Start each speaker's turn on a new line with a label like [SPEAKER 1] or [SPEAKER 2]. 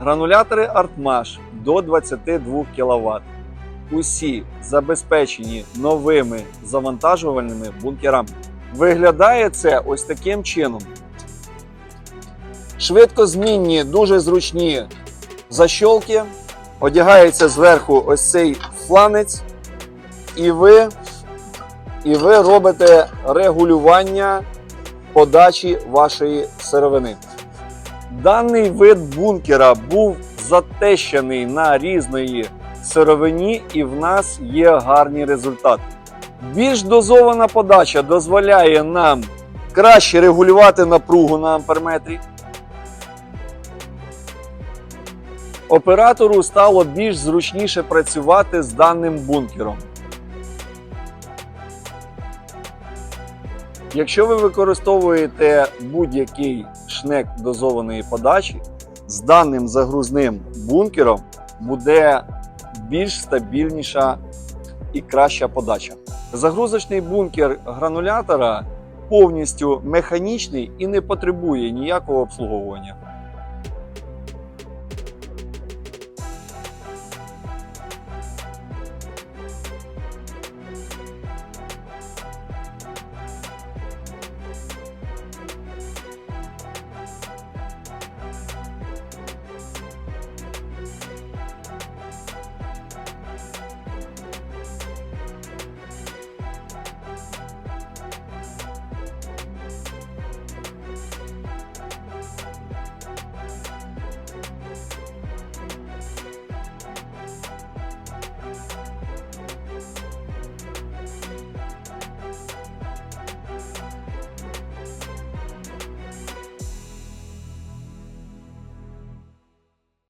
[SPEAKER 1] Гранулятори Artmash до 22 кВт. Усі забезпечені новими завантажувальними бункерами. Виглядає це ось таким чином. Швидкозмінні, дуже зручні защолки. Одягається зверху ось цей фланець, і ви, і ви робите регулювання подачі вашої сировини. Даний вид бункера був затещений на різної сировині, і в нас є гарні результати. Більш дозована подача дозволяє нам краще регулювати напругу на амперметрі. Оператору стало більш зручніше працювати з даним бункером. Якщо ви використовуєте будь-який шнек дозованої подачі, з даним загрузним бункером буде більш стабільніша і краща подача. Загрузочний бункер гранулятора повністю механічний і не потребує ніякого обслуговування.